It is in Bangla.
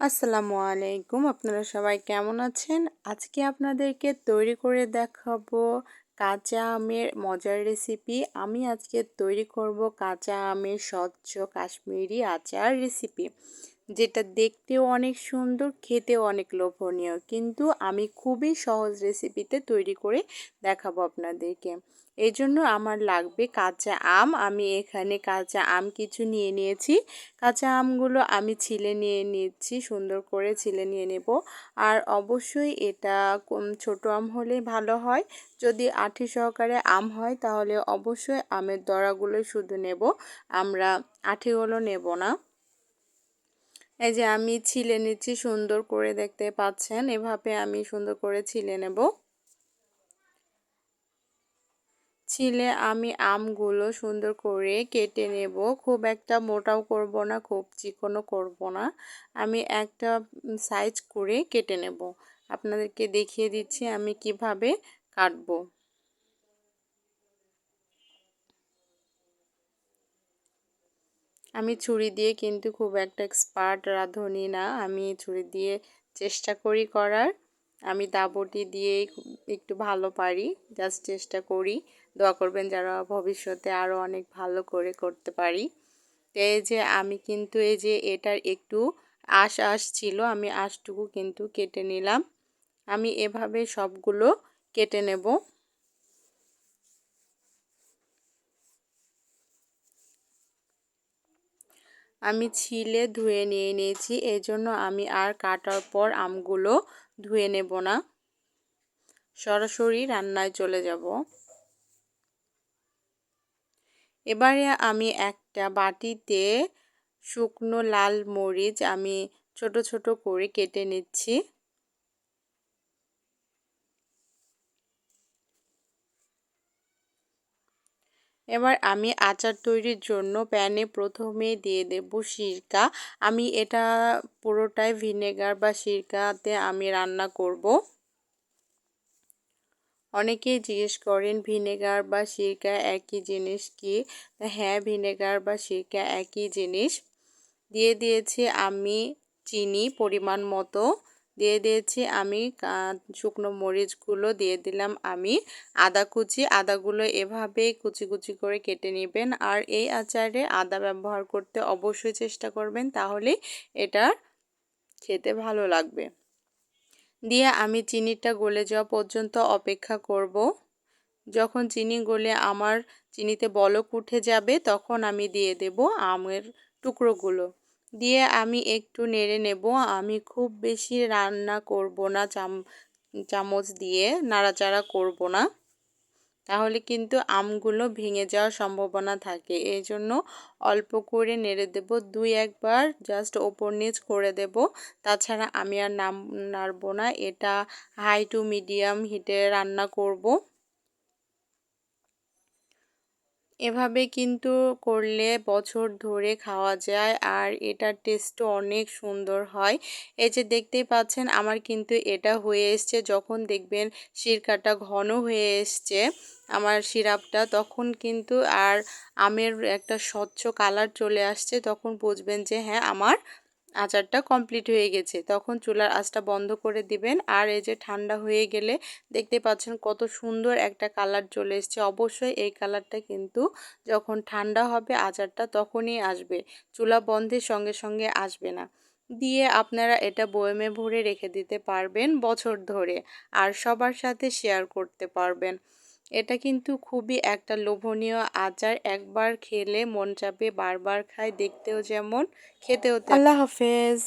আসসালামু আলাইকুম। আপনারা সবাই কেমন আছেন? আজকে আপনাদেরকে তৈরি করে দেখাবো কাঁচা আমের মজার রেসিপি। আমি আজকে তৈরি করব কাঁচা আমের স্বচ্ছ কাশ্মীরি আচার রেসিপি। যেটা দেখতেও অনেক সুন্দর, খেতেও অনেক লোভনীয়। কিন্তু আমি খুবই সহজ রেসিপিতে তৈরি করে দেখাবো আপনাদেরকে। এই জন্য আমার লাগবে কাঁচা আম। আমি এখানে কাঁচা আম কিছু নিয়ে নিয়েছি। কাঁচা আমগুলো আমি ছিলে নিয়ে নিচ্ছি, সুন্দর করে ছিলে নিয়ে নেব। আর অবশ্যই এটা ছোট আম হলে ভালো হয়। যদি আঠি সহকারে আম হয়, তাহলে অবশ্যই আমের দড়াগুলো শুধু নেব। আমরা আঠিগুলো নেব না। এই যে আমি ছিলে নিচ্ছি সুন্দর করে দেখতে পাচ্ছেন, এভাবে আমি সুন্দর করে ছিলে নেব। ছিলে আমি আমগুলো সুন্দর করে কেটে নেব, খুব একটা মোটাও করব না, খুব চিকনও করব না। আমি একটা সাইজ করে কেটে নেব। আপনাদেরকে দেখিয়ে দিচ্ছি আমি কীভাবে কাটবো। আমি ছুরি দিয়ে কিন্তু খুব একটা এক্সপার্ট রাঁধুনি না। আমি ছুরি দিয়ে চেষ্টা করি করার। আমি দাবটি দিয়েই একটু ভালো পারি জাস্ট চেষ্টা করি। দোয়া করবেন যারা ভবিষ্যতে আরও অনেক ভালো করে করতে পারি। তো এই যে আমি কিন্তু এই যে এটার একটু আশ আশ ছিল, আমি আশটুকু কিন্তু কেটে নিলাম। আমি এভাবে সবগুলো কেটে নেব। আমি ছিলে ধুয়ে নিয়ে নিয়েছি এই জন্য আমি আর কাটার পর আমগুলো ধুয়ে নেব না। সরাসরি রান্নায় চলে যাব। এবারে আমি একটা বাটিতে শুকনো লাল মরিচ আমি ছোট ছোট করে কেটে নিচ্ছি। এবার আমি আচার তৈরির জন্য প্যানে প্রথমে দিয়ে দেব সিরকা। আমি এটা পুরোটাই ভিনেগার বা সিরকাতে আমি রান্না করব। অনেকেই জিজ্ঞেস করেন, ভিনেগার বা সিরকা একই জিনিস কি? হ্যাঁ ভিনেগার বা সিরকা একই জিনিস। দিয়ে দিয়েছি আমি চিনি পরিমাণ মতো। দিয়ে দিয়েছি। আমি শুকনো মরিচগুলো দিয়ে দিলাম আমি আদা কুচি। আদাগুলো এভাবেই কুচি কুচি করে কেটে নেবেন। আর এই আচারে আদা ব্যবহার করতে অবশ্যই চেষ্টা করবেন তাহলে এটা খেতে ভালো লাগবে। দিয়ে আমি চিনিটা গলে যাওয়া পর্যন্ত অপেক্ষা করব। যখন চিনি গলে আমার চিনিতে বলক উঠে যাবে, তখন আমি দিয়ে দেব আমের টুকরোগুলো। দিয়ে আমি একটু নেড়ে নেব। আমি খুব বেশি রান্না করব না, চাম, চামচ দিয়ে নাড়াচাড়া করব না। তাহলে কিন্তু আমগুলো ভেঙে যাওয়ার সম্ভাবনা থাকে। এই জন্য অল্প করে নেড়ে দেব। দুই একবার জাস্ট ওপর নিচ করে দেব। তাছাড়া আমি আর নাম, নাড়ব না। এটা হাই টু মিডিয়াম হিটে রান্না করব। এভাবে কিন্তু করলে বছর ধরে খাওয়া যায় আর এটার টেস্টও অনেক সুন্দর হয়। এই যে দেখতেই পাচ্ছেন আমার কিন্তু এটা হয়ে এসছে। যখন দেখবেন শিরকাটা ঘন হয়ে এসছে আমার সিরাপটা, তখন কিন্তু আর আমের একটা স্বচ্ছ কালার চলে আসছে। তখন বুঝবেন যে হ্যাঁ আমার আচারটা কমপ্লিট হয়ে গেছে। তখন চুলার আঁচটা বন্ধ করে দিবেন। আর এই যে ঠান্ডা হয়ে গেলে দেখতে পাচ্ছেন কত সুন্দর একটা কালার চলে এসছে। অবশ্যই এই কালারটা কিন্তু যখন ঠান্ডা হবে আচারটা তখনই আসবে। চুলা বন্ধের সঙ্গে সঙ্গে আসবে না। দিয়ে আপনারা এটা বয়েমে ভরে রেখে দিতে পারবেন বছর ধরে। আর সবার সাথে শেয়ার করতে পারবেন। এটা কিন্তু খুবই একটা লোভনীয় আচার। একবার খেলে মন চাপে বারবার খায়, দেখতেও যেমন, খেতেও আল্লাহ হাফেজ।